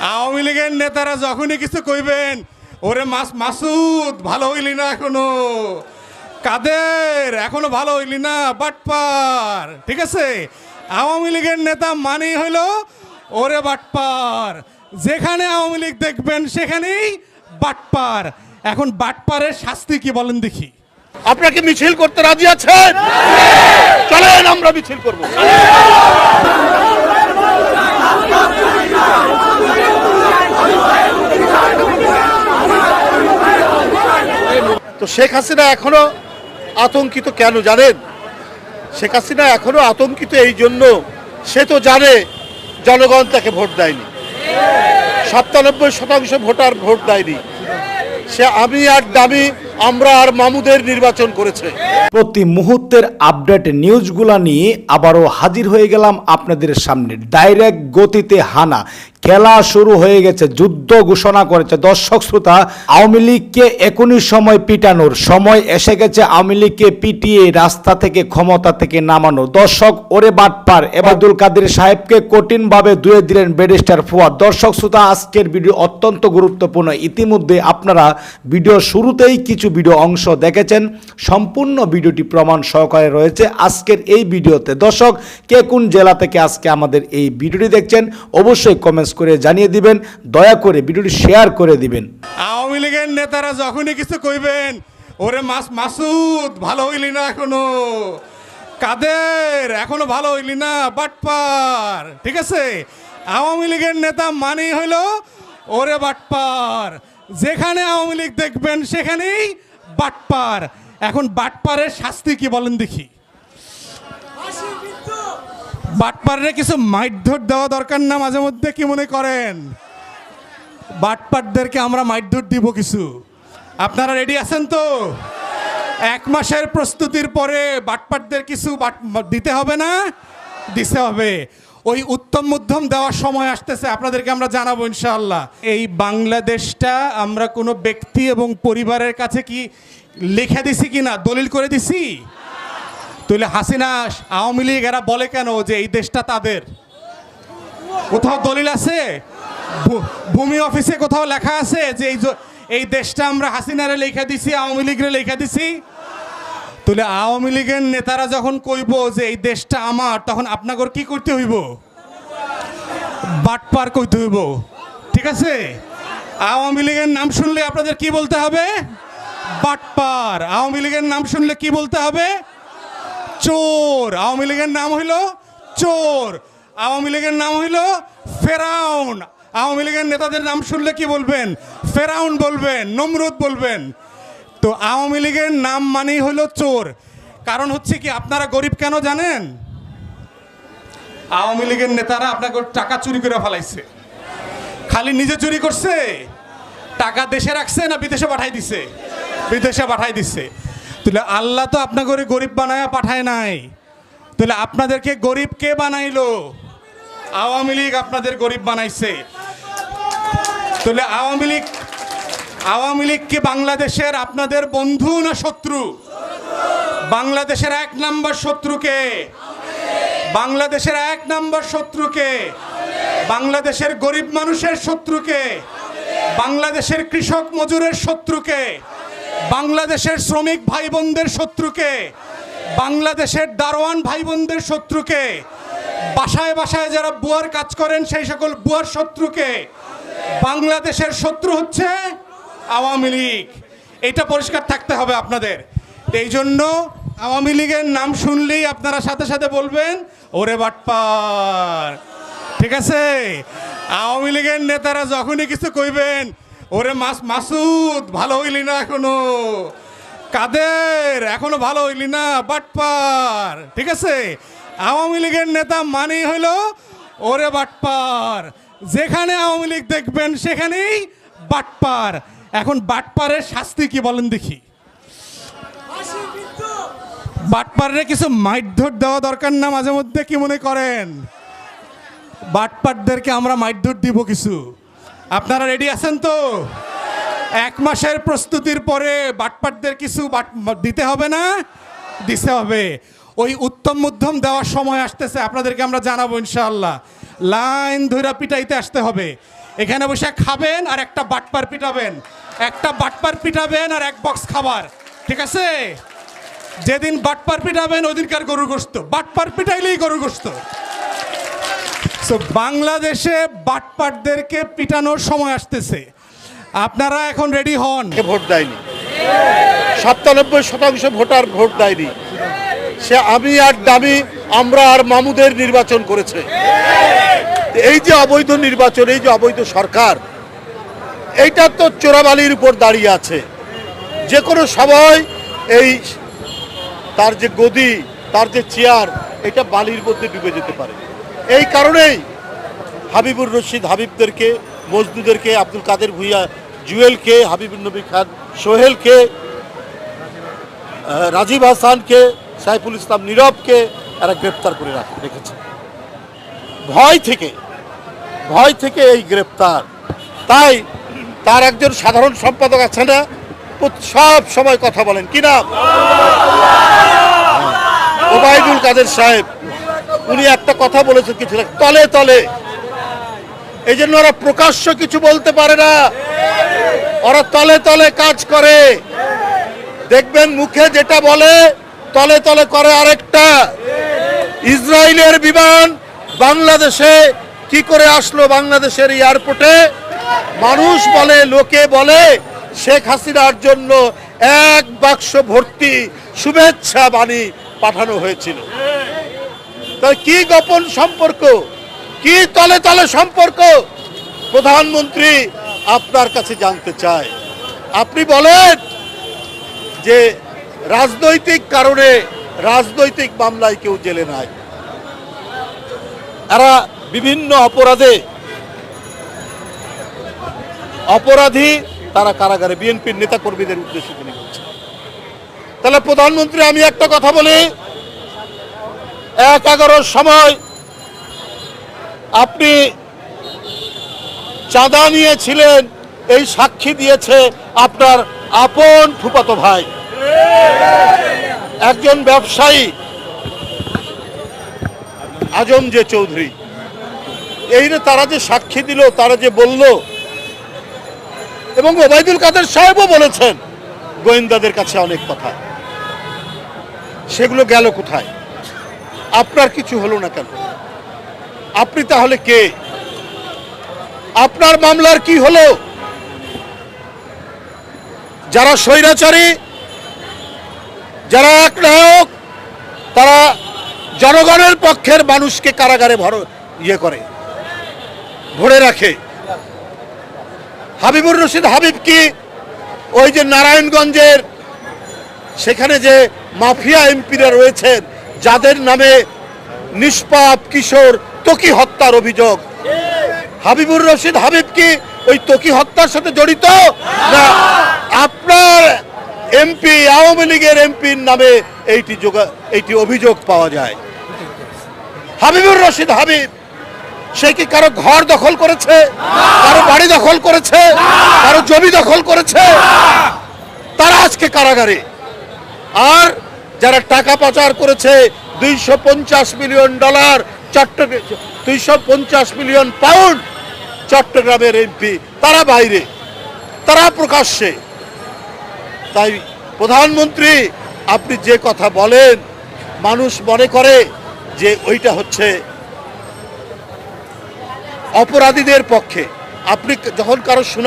আওয়ামী লীগের নেতারা যখনই কিছু কইবেন, ওরে মাস, মাসুদ, ভালো হইলি না এখনও। কাদের? এখনও ভালো হইলি না, বাটপার। ঠিক আছে? আওয়ামী লীগের নেতা মানেই হইল, ওরে বাটপার। যেখানে আওয়ামী লীগ দেখবেন, সেখানেই বাটপার। এখন বাটপারের শাস্তি কি বলেন দেখি। আপনাকে মিছিল করতে রাজি আছেন? চলেন, আমরা মিছিল করব। তো শেখ হাসিনা এখনও আতঙ্কিত কেন জানেন? শেখ হাসিনা এখনও আতঙ্কিত এই জন্য সে তো জানে জনগণ তাকে ভোট দেয়নি। সাতানব্বই শতাংশ ভোটার ভোট দেয়নি। সে আমি আর দামি, আমরা আর মামুদের নির্বাচন করেছে। প্রতি মুহূর্তের আপডেট নিউজগুলা নিয়ে আবারও হাজির হয়ে গেলাম আপনাদের সামনে। ডাইরেক্ট গতিতে হানা। খেলা শুরু হয়ে গেছে, যুদ্ধ ঘোষণা করেছে। দর্শক শ্রোতা, আওয়ামী লীগকে এখনই সময় পিটানোর, সময় এসে গেছে আওয়ামী লীগকে পিটিয়ে রাস্তা থেকে ক্ষমতা থেকে নামানো দর্শক, ওরে বাটপার, এবাদুল কাদের সাহেবকে কঠিনভাবে দুয়ে দিলেন ব্যারিস্টার ফুয়াদ। দর্শক শ্রোতা, আজকের ভিডিও অত্যন্ত গুরুত্বপূর্ণ। ইতিমধ্যে আপনারা ভিডিও শুরুতেই কিছু ভিডিও অংশ দেখেছেন। সম্পূর্ণ ভিডিওটি প্রমাণ সহকারে রয়েছে আজকের এই ভিডিওতে। দর্শক, কে কোন জেলা থেকে আজকে আমাদের এই ভিডিওটি দেখছেন, অবশ্যই কমেন্টস করে জানিয়ে দিবেন, দয়া করে ভিডিওটি শেয়ার করে দিবেন। আওয়ামী লীগের নেতারা যখনই কিছু কইবেন, ওরে মাস, মাসুদ, ভালো হইলি না এখনও। কাদের? এখনও ভালো হইলি না, বাটপার। ঠিক আছে? আওয়ামী লীগের নেতা মানেই হইল, ওরে বাটপার। যেখানে আওয়ামী লীগ দেখবেন, সেখানেই বাটপার। এখন বাটপারের শাস্তি কি বলেন দেখি। বাটপারে কিছু মাইধর দেওয়া দরকার না, মাঝে মধ্যে কি মনে করেন? বাটপাটদেরকে আমরা মাইধর দিব কিছু। আপনারা রেডি আছেন তো? এক মাসের প্রস্তুতির পরে বাটপাটদের কিছু বাট দিতে হবে না? দিতে হবে। ওই উত্তম মধ্যম দেওয়ার সময় আসতেছে, আপনাদেরকে আমরা জানাব ইনশাআল্লাহ। এই বাংলাদেশটা আমরা কোনো ব্যক্তি এবং পরিবারের কাছে কি লিখে দিছি কি না দলিল করে দিছি? তাহলে হাসিনা আওয়ামী লীগ এরা বলে কেন যে এই দেশটা তাদের? কোথাও দলিল আছে? ভূমি অফিসে কোথাও লেখা আছে যে এই দেশটা আমরা হাসিনারে লেখা দিছি, আওয়ামী লীগরে লেখা দিছি? তাহলে আওয়ামী লীগের নেতারা যখন কইব যে এই দেশটা আমার, তখন আপনাকে কি করতে হইব? বাটপার কইতে হইব। ঠিক আছে? আওয়ামী লীগের নাম শুনলে আপনাদের কি বলতে হবে? বাটপার। আওয়ামী লীগের নাম শুনলে কি বলতে হবে? চোর। আওয়ামী লীগের নাম হইল চোর। আওয়ামী লীগের নাম হইল ফেরাউন। আওয়ামী লীগের নেতাদের নাম শুনলে কি বলবেন? ফেরাউন বলবেন, নমরুদ বলবেন। তো আওয়ামী লীগের নাম মানেই হলো চোর। কারণ হচ্ছে কি, আপনারা গরিব কেন জানেন? আওয়ামী লীগের নেতারা আপনাকে টাকা চুরি করে ফেলাইছে। খালি নিজে চুরি করছে? টাকা দেশে রাখছে না বিদেশে পাঠাই দিছে? বিদেশে পাঠাই দিছে। তাহলে আল্লাহ তো আপনাকে গরিব বানায় পাঠায় নাই। তাহলে আপনাদেরকে গরিব কে বানাইলো? আওয়ামী লীগ আপনাদের গরিব বানাইছে। তাহলে আওয়ামী লীগ আওয়ামী লীগ কি বাংলাদেশের আপনাদের বন্ধু না শত্রু? বাংলাদেশের এক নম্বর শত্রুকে বাংলাদেশের এক নম্বর শত্রুকে বাংলাদেশের গরিব মানুষের শত্রুকে বাংলাদেশের কৃষক মজুরের শত্রুকে বাংলাদেশের শ্রমিক ভাই বোনদের শত্রুকে, বাংলাদেশের দারোয়ান ভাই বোনদের শত্রুকে, বাসায় বাসায় যারা বুয়ার কাজ করেন সেই সকল বুয়ার শত্রুকে, বাংলাদেশের শত্রু হচ্ছে আওয়ামী লীগ। এটা পরিষ্কার থাকতে হবে আপনাদের। এই জন্য আওয়ামী লীগের নাম শুনলেই আপনারা সাথে সাথে বলবেন, ওরে বাটপার। ঠিক আছে? আওয়ামী লীগের নেতারা যখনই কিছু কইবেন ওরে মাস মাসুদ, ভালো হইলি না এখনও। কাদের, এখনও ভালো হইলি না, বাটপার। ঠিক আছে? আওয়ামী লীগের নেতা মানেই হইল ওরে বাটপার। যেখানে আওয়ামী লীগ দেখবেন, সেখানেই বাটপার। এখন বাটপারের শাস্তি কি বলেন দেখি। বাটপারে কিছু মাইধর দেওয়া দরকার না, মাঝে মধ্যে কি মনে করেন? বাটপাটদেরকে আমরা মাইধর দিব কিছু। আপনারা রেডি আছেন তো? এক মাসের প্রস্তুতির পরে বাটপাটদের কিছু দিতে হবে না? দিতে হবে। ওই উত্তম মধ্যম দেওয়ার সময় আসতেছে, আপনাদেরকে আমরা জানাব ইনশাআল্লাহ। লাইন ধইরা পিটাইতে আসতে হবে। এখানে বসে খাবেন আর একটা বাটপার পিটাবেন। একটা বাটপার পিটাবেন আর এক বক্স খাবার, ঠিক আছে? যেদিন বাটপার পিটাবেন ওই দিনকার গরু গোস্ত বাটপার পিটাইলেই গরু গোস্ত সো বাংলাদেশে বাটপাটদেরকে পিটানোর সময় আসতেছে। আপনারা এখন রেডি হন? ভোট দেয়নি। সাতানব্বই শতাংশ ভোটার ভোট দেয়নি। সে আমি আর দামি, আমরা আর মামুদের নির্বাচন করেছে। এই যে অবৈধ নির্বাচন, এই যে অবৈধ সরকার, এইটা তো চোরাবালির উপর দাঁড়িয়ে আছে। যে কোনো সময় এই তার যে গদি, তার যে চেয়ার, এটা বালির মধ্যে ডুবে যেতে পারে। এই কারণেই হাবিবুর রশিদ হাবিবদেরকে মজদুদেরকে আব্দুল কাদের ভুইয়া জুয়েলকে হাবিবুর নবী খান সোহেলকে রাজীব হাসানকে সাইফুল ইসলাম নীরবকে এরা গ্রেপ্তার করে রাখ রেখেছে। ভয় থেকে ভয় থেকে এই গ্রেপ্তার। তাই তার একজন সাধারণ সম্পাদক আছে না সব সময় কথা বলেন। কি নাম? ওবায়দুল কাদের সাহেব। উনি একটা কথা বলেছেন কিছু তলে তলে। এই জন্য ওরা প্রকাশ্য কিছু বলতে পারে না। ওরা তলে তলে কাজ করে। দেখবেন মুখে যেটা বলে, তলে তলে করে আরেকটা। ইসরায়েলের বিমান বাংলাদেশে কি করে আসলো বাংলাদেশের এয়ারপোর্টে? মানুষ বলে, লোকে বলে, শেখ হাসিনার জন্য এক বাক্স ভর্তি শুভেচ্ছা বাণী পাঠানো হয়েছিল। তাই কি গোপন সম্পর্ক? কি তলে তলে সম্পর্ক? প্রধানমন্ত্রী আপনার কাছে জানতে চায়। আপনি বলেন যে রাজনৈতিক কারণে রাজনৈতিক মামলায় কেউ জেলে নাই। এরা বিভিন্ন অপরাধে অপরাধী, তারা কারাগারে বিএনপির নেতা কর্মীদের উদ্দেশ্যে তিনি বলছেন তাহলে প্রধানমন্ত্রী, আমি একটা কথা বলি এক এগারোর সময় আপনি চাঁদা নিয়েছিলেন, এই সাক্ষী দিয়েছে আপনার আপন ফুপাতো ভাই। একজন ব্যবসায়ী আজম যে চৌধুরী। এই তারা যে সাক্ষী দিল, তারা যে বলল, এবং ওবায়দুল কাদের সাহেবও বলেছেন, গোয়েন্দাদের কাছে অনেক কথা। সেগুলো গেল কোথায়? আপনার কিছু হলো না কেন? আপনি তাহলে কে? আপনার মামলার কি হলো? যারা স্বৈরাচারী, যারা এক নায়ক তারা জনগণের পক্ষের মানুষকে কারাগারে ভর ইয়ে করে, ভরে রাখে। হাবিবুর রশিদ হাবিব কি? ওই যে নারায়ণগঞ্জের, সেখানে যে মাফিয়া এমপিরা রয়েছেন যাদের নামে নিষ্পাপ কিশোর তকি হত্যার অভিযোগ। হাবিবুর রশিদ হাবিব কি ওই তকি হত্যার সাথে জড়িত? না। আপনার এমপি, আওয়ামী লীগের এমপির নামে এইটি এইটি অভিযোগ পাওয়া যায়। হাবিবুর রশিদ হাবিব, সে কি কারও ঘর দখল করেছে? কারও বাড়ি দখল করেছে? কারও জমি দখল করেছে? তারা আজকে কারাগারে। আর যারা টাকা পাচার করেছে, দুইশো পঞ্চাশ million dollar Chittagong million pound চট্টগ্রামের এমপি তারা বাইরে, তারা প্রকাশ্যে। তাই প্রধানমন্ত্রী, আপনি যে কথা বলেন, মানুষ মনে করে যে ওইটা হচ্ছে অপরাধীদের পক্ষে। আপনি যখন কারও শোনা